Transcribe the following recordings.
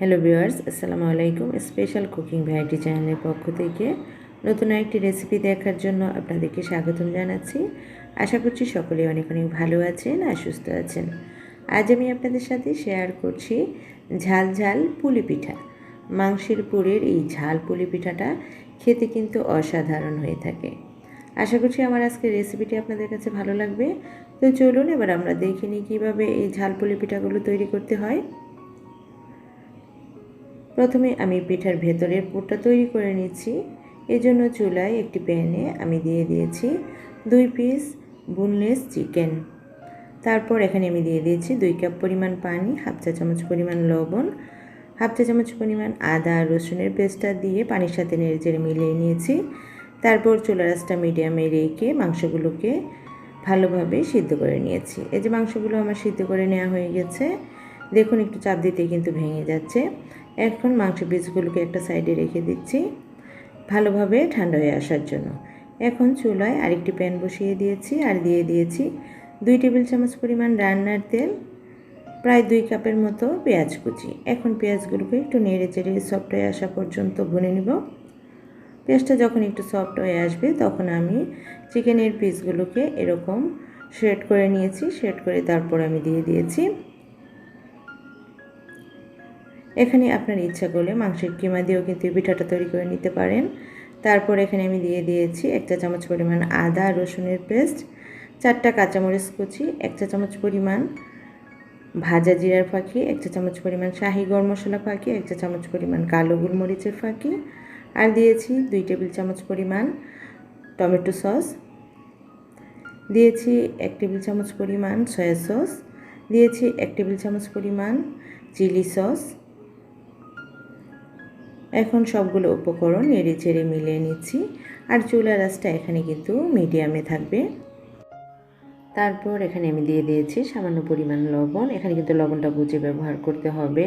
Hello viewers, আসসালামু আলাইকুম। Special cooking variety চ্যানেলের পক্ষ থেকে নতুন একটি রেসিপি দেখার জন্য আপনাদেরকে স্বাগতম জানাচ্ছি। আশা করছি সকলে অনেক অনেক ভালো আছেন আর সুস্থ আছেন। আজ আমি আপনাদের সাথে শেয়ার করছি ঝাল ঝাল পুলি পিঠা। মাংসের পুরের এই ঝাল পুলি পিঠাটা খেতে কিন্তু অসাধারণ হয়ে থাকে। আশা করছি আমার আজকের রেসিপিটি আপনাদের কাছে ভালো লাগবে। তো চলুন এবার আমরা দেখে নিই কীভাবে এই ঝাল পুলি পিঠাগুলো তৈরি করতে হয়। প্রথমে আমি পিঠার ভেতরের পুরটা তৈরি করে নিচ্ছি। এজন্য চুলায় একটি প্যানে আমি দিয়ে দিয়েছি দুই পিস বুনলেস চিকেন। তারপর এখানে আমি দিয়ে দিয়েছি দুই কাপ পরিমাণ পানি, হাফ চা চামচ পরিমাণ লবণ, হাফ চা চামচ পরিমাণ আদা রসুনের পেস্টটা দিয়ে পানির সাথে নেড়ে মিলিয়ে নিয়েছি। তারপর চুলা রাসটা মিডিয়ামে রেখে মাংসগুলোকে ভালোভাবে সিদ্ধ করে নিয়েছি। এই যে মাংসগুলো আমার সিদ্ধ করে নেওয়া হয়ে গেছে, দেখুন একটু চাপ দিতে কিন্তু ভেঙে যাচ্ছে। এখন মাংস পিসগুলোকে একটা সাইডে রেখে দিচ্ছি ভালোভাবে ঠান্ডা হয়ে আসার জন্য। এখন চুলায় আরেকটি প্যান বসিয়ে দিয়েছি আর দিয়ে দিয়েছি দুই টেবিল চামচ পরিমাণ রান্নার তেল, প্রায় দুই কাপের মতো পেঁয়াজ কুচি। এখন পেঁয়াজগুলোকে একটু নেড়ে চেড়ে সফট হয়ে আসা পর্যন্ত ভুনে নিব। পেঁয়াজটা যখন একটু সফট হয়ে আসবে তখন আমি চিকেনের পিসগুলোকে এরকম শেড করে নিয়েছি শেড করে তারপর আমি দিয়ে দিয়েছি এখানে আপনার ইচ্ছা করলে মাংসের কিমা দিয়েও কিন্তু পিঠাটা তৈরি করে নিতে পারেন। তারপর এখানে আমি দিয়ে দিয়েছি একটা চামচ পরিমাণ আদা, রসুনের পেস্ট, চারটা কাঁচামরিচ কুচি এক চা চামচ পরিমাণ ভাজা জিরার ফাঁকি এক চা চামচ পরিমাণ শাহি গরম মশলা ফাঁকি এক চা চামচ পরিমাণ কালো গোলমরিচের ফাঁকি, আর দিয়েছি দুই টেবিল চামচ পরিমাণ টমেটো সস। দিয়েছি এক টেবিল চামচ পরিমাণ সয়া সস। দিয়েছি এক টেবিল চামচ পরিমাণ চিলি সস। এখন সবগুলো উপকরণ নেড়ে চেড়ে মিলিয়ে নিচ্ছি আর চুলা রাসটা এখানে কিন্তু মিডিয়ামে থাকবে। তারপর এখানে আমি দিয়ে দিয়েছি সামান্য পরিমাণ লবণ। এখানে কিন্তু লবণটা বুঝে ব্যবহার করতে হবে।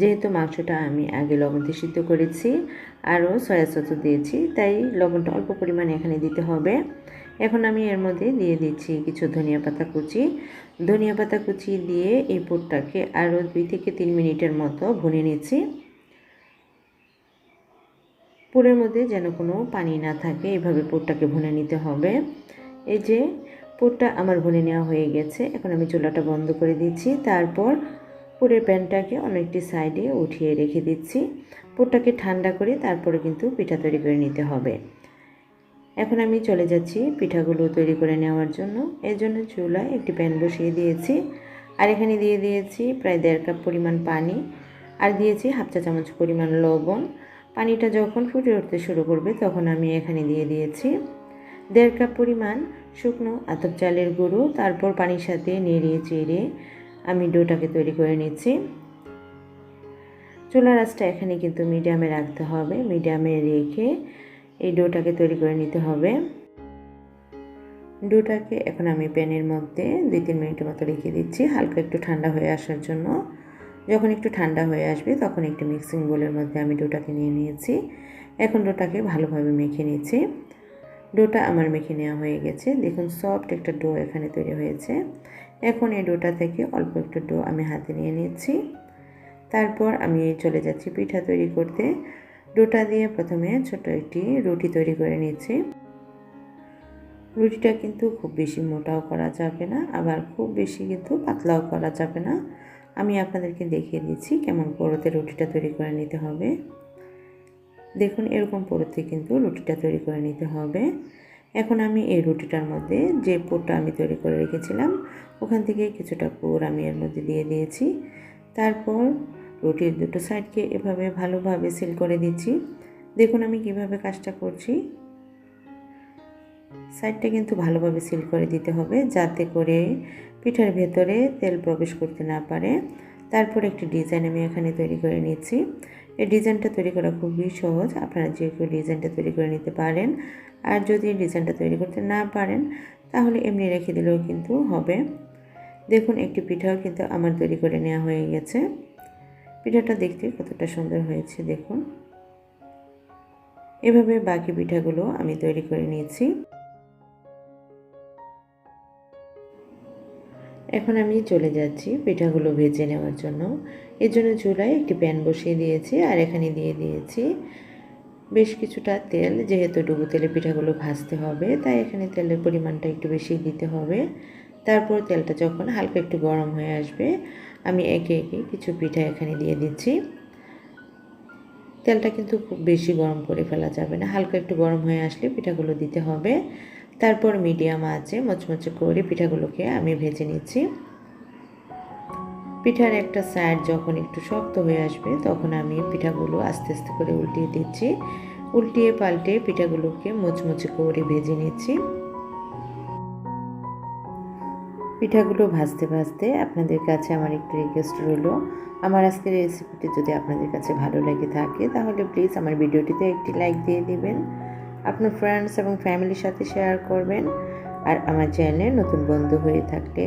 যেহেতু মাংসটা আমি আগে লবণ দিয়ে সিদ্ধ করেছি, আরও সয়া সসও দিয়েছি, তাই লবণটা অল্প পরিমাণে এখানে দিতে হবে। এখন আমি এর মধ্যে দিয়ে দিচ্ছি কিছু ধনিয়া পাতা কুচি। ধনিয়া পাতা কুচি দিয়ে এই পুরটাকে আরও দুই থেকে তিন মিনিটের মতো ভুনে নিচ্ছি। পুরের মধ্যে যেন কোনো পানি না থাকে, এভাবে পুরটাকে ভুনে নিতে হবে। এই যে পুরটা আমার ভুনে নেওয়া হয়ে গেছে, এখন আমি চুলাটা বন্ধ করে দিচ্ছি। তারপর পুরের প্যানটাকে অন্য একটি সাইডে উঠিয়ে রেখে দিচ্ছি। পুরটাকে ঠান্ডা করে তারপরে কিন্তু পিঠা তৈরি করে নিতে হবে। এখন আমি চলে যাচ্ছি পিঠাগুলো তৈরি করে নেওয়ার জন্য। এর জন্য চুলায় একটি প্যান বসিয়ে দিয়েছি। আর এখানে দিয়ে দিয়েছি প্রায় দেড় কাপ পরিমাণ পানি। আর দিয়েছি হাফ চা চামচ পরিমাণ লবণ। পানিটা যখন ফুটে উঠতে শুরু করবে, তখন আমি এখানে দিয়ে দিয়েছি দেড় কাপ পরিমাণ শুকনো আতপ চালের গুঁড়ো, তারপর পানির সাথে নেড়িয়ে চেড়ে আমি ডোটাকে তৈরি করে নিচ্ছি। চুলা রাসটা এখানে কিন্তু মিডিয়ামে রাখতে হবে, মিডিয়ামে রেখে এই ডোটাকে তৈরি করে নিতে হবে। ডোটাকে এখন আমি প্যানের মধ্যে দুই তিন মিনিটের মতো রেখে দিচ্ছি, হালকা একটু ঠান্ডা হয়ে আসার জন্য। যখন একটু ঠান্ডা হয়ে আসবে তখন একটু মিক্সিং বোলের মধ্যে আমি ডোটাকে নিয়ে নিয়েছি। এখন ডোটাকে ভালোভাবে মেখে নিয়েছি ডোটা আমার মেখে নেওয়া হয়ে গেছে। দেখুন, সফট একটা ডো এখানে তৈরি হয়েছে। এখন এই ডোটা থেকে অল্প একটু ডো আমি হাতে নিয়ে নিচ্ছি। তারপর আমি চলে যাচ্ছি পিঠা তৈরি করতে। ডোটা দিয়ে প্রথমে ছোট একটি রুটি তৈরি করে নিচ্ছি। রুটিটা কিন্তু খুব বেশি মোটাও করা যাবে না, আবার খুব বেশি কিন্তু পাতলাও করা যাবে না। আমি আপনাদেরকে দেখিয়ে দিচ্ছি কেমন পরতে রুটিটা তৈরি করে নিতে হবে। দেখুন, এরকম পরতে কিন্তু রুটিটা তৈরি করে নিতে হবে। এখন আমি এই রুটিটার মধ্যে যে পুরটা আমি তৈরি করে রেখেছিলাম, ওখান থেকে কিছুটা পুর আমি এর মধ্যে দিয়ে দিয়েছি। তারপর রুটির দুটো সাইডকে এভাবে ভালোভাবে সিল করে দিচ্ছি। দেখুন, আমি কীভাবে কাজটা করছি। সাইডটা কিন্তু ভালোভাবে সিল করে দিতে হবে যাতে করে পিঠার ভেতরে তেল প্রবেশ করতে না পারে। তারপর একটি ডিজাইন আমি এখানে তৈরি করে নিচ্ছি। এই ডিজাইনটা তৈরি করা খুবই সহজ। আপনারা যে কেউ ডিজাইনটা তৈরি করে নিতে পারেন। আর যদি ডিজাইনটা তৈরি করতে না পারেন, তাহলে এমনি রেখে দিলেও কিন্তু হবে। দেখুন, একটি পিঠাও কিন্তু আমার তৈরি করে নেওয়া হয়ে গেছে। পিঠাটা দেখতে কতটা সুন্দর হয়েছে, দেখুন। এভাবে বাকি পিঠাগুলো আমি তৈরি করে নিয়েছি এখন আমি চলে যাচ্ছি পিঠাগুলো ভেজে নেওয়ার জন্য। এর জন্য চুলায় একটি প্যান বসিয়ে দিয়েছি আর এখানে দিয়ে দিয়েছি বেশ কিছুটা তেল, যেহেতু ডুবো তেলে পিঠাগুলো ভাজতে হবে, তাই এখানে তেলের পরিমাণটা একটু বেশি দিতে হবে। তারপর তেলটা যখন হালকা একটু গরম হয়ে আসবে, আমি একে একে কিছু পিঠা এখানে দিয়ে দিচ্ছি। তেলটা কিন্তু খুব বেশি গরম করে ফেলা যাবে না, হালকা একটু গরম হয়ে আসলে পিঠাগুলো দিতে হবে। তারপর মিডিয়াম আছে, মচমচে করে পিঠাগুলোকে আমি ভেজে নিচ্ছি। পিঠার একটা সাইড যখন একটু শক্ত হয়ে আসবে, তখন আমি পিঠাগুলো আস্তে আস্তে করে উল্টিয়ে দিচ্ছি। উল্টিয়ে পাল্টে পিঠাগুলোকে মুচমুচে করে ভেজে নিচ্ছি। পিঠাগুলো ভাজতে ভাজতে আপনাদের কাছে আমার একটু রিকোয়েস্ট রইল। আমার আজকের রেসিপিটি যদি আপনাদের কাছে ভালো লেগে থাকে, তাহলে প্লিজ আমার ভিডিওটিতে একটি লাইক দিয়ে দিবেন। আপনার ফ্রেন্ডস এবং ফ্যামিলির সাথে শেয়ার করবেন। আর আমার চ্যানেলে নতুন বন্ধু হয়ে থাকলে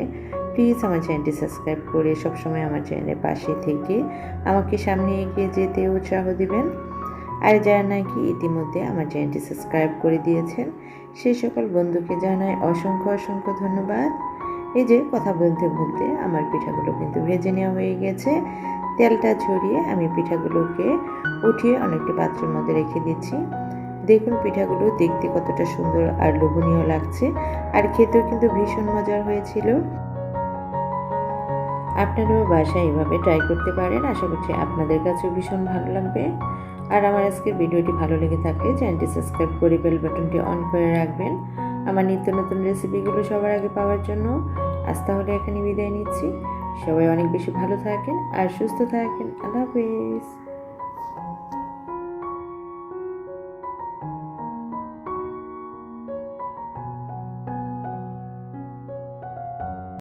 প্লিজ আমার চ্যানেলটি সাবস্ক্রাইব করে সবসময় আমার চ্যানেলের পাশে থেকে আমাকে সামনে এগিয়ে যেতে উৎসাহ দিবেন। আর যারা নাকি ইতিমধ্যে আমার চ্যানেলটি সাবস্ক্রাইব করে দিয়েছেন, সেই সকল বন্ধুকে জানাই অসংখ্য অসংখ্য ধন্যবাদ। এই যে কথা বলতে বলতে আমার পিঠাগুলো কিন্তু ভেজে নেওয়া হয়ে গেছে। তেলটা ছড়িয়ে আমি পিঠাগুলোকে উঠিয়ে অনেকটি পাত্রের মধ্যে রেখে দিচ্ছি। দেখুন পিঠাগুলো দেখতে কতটা সুন্দর আর লোভনীয় লাগছে। আর খেতেও কিন্তু ভীষণ মজার হয়েছিল। আপনারাও বাসায় এভাবে ট্রাই করতে পারেন। আশা করছি আপনাদের কাছেও ভীষণ ভালো লাগবে। আর আমার আজকের ভিডিওটি ভালো লেগে থাকলে চ্যানেলটি সাবস্ক্রাইব করে বেল বাটনটি অন করে রাখবেন। আমার নিত্য নতুন রেসিপিগুলো সবার আগে পাওয়ার জন্য। আজ তাহলে এখানে বিদায় নিচ্ছি। সবাই অনেক বেশি ভালো থাকেন আর সুস্থ থাকেন। আল্লাহ হাফেজ।